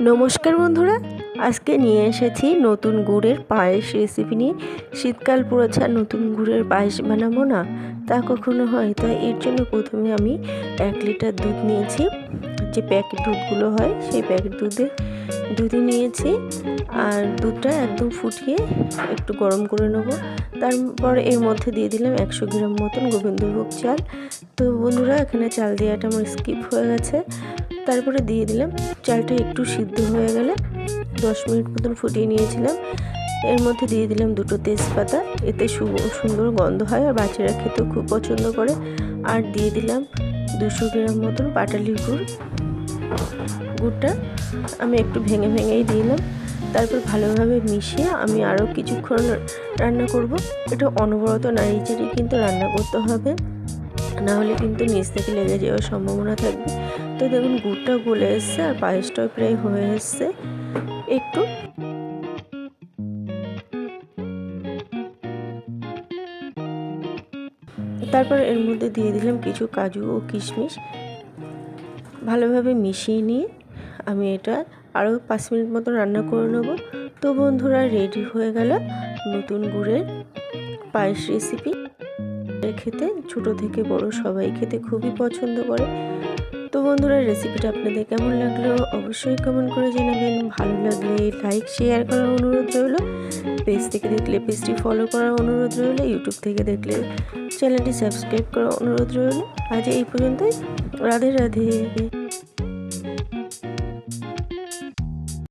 নমস্কার বন্ধুরা, আজকে নিয়ে এসেছি নতুন গুড়ের পায়েস রেসিপি নিয়ে। শীতকাল পড়েছে নতুন গুড়ের পায়েস বানাবো না, তা কখনো হয়? তাই এর জন্য প্রথমে আমি এক লিটার দুধ নিয়েছি। যে প্যাকেট দুধগুলো হয়, সেই প্যাকেট দুধে দুধই নিয়েছি। আর দুধটা একদম ফুটিয়ে একটু গরম করে নেব। তারপর এর মধ্যে দিয়ে দিলাম একশো গ্রাম মতন গোবিন্দভোগ চাল। তো বন্ধুরা, এখানে চাল দেওয়াটা আমার স্কিপ হয়ে গেছে। তারপরে দিয়ে দিলাম। চালটা একটু সিদ্ধ হয়ে গেলে দশ মিনিট মতন ফুটিয়ে নিয়েছিলাম। এর মধ্যে দিয়ে দিলাম দুটো তেজপাতা। এতে সুন্দর গন্ধ হয় আর বাচ্চারা খেতেও খুব পছন্দ করে। আর দিয়ে দিলাম দুশো গ্রাম মতন পাটালি গুড়। গুড়টা আমি একটু ভেঙে ভেঙেই দিলাম। তারপর ভালোভাবে মিশিয়ে আমি আরও কিছুক্ষণ রান্না করব। এটা অনবরত নাড়িয়ে চাড়িয়ে কিন্তু রান্না করতে হবে। না হলে কিন্তু নিচ থেকে লেগে যাওয়ার সম্ভাবনা থাকবে। তো দেখুন, গুড়টা গলে এসছে আর পায়েসটাও প্রায় হয়ে এসছে। একটু। তারপর এর মধ্যে দিয়ে দিলাম কিছু কাজু ও কিশমিশ। ভালোভাবে মিশিয়ে নিয়ে আমি এটা আরও পাঁচ মিনিট মতো রান্না করে নেব। তো বন্ধুরা, রেডি হয়ে গেল নতুন গুড়ের পায়েস রেসিপি খেতে, ছোট থেকে বড় সবাই খেতে খুবই পছন্দ করে। তো বন্ধুরা রেসিপিটা আপনাদের কেমন লাগল? অবশ্যই কমেন্ট করে জানাবেন। ভালো লাগলে লাইক শেয়ার করার অনুরোধ রইল। পেজ থেকে দেখলে পেজটি ফলো করার অনুরোধ রইল। ইউটিউব থেকে দেখলে চ্যানেলটি সাবস্ক্রাইব করার অনুরোধ রইল। আজ এই পর্যন্তই। রাধে রাধে।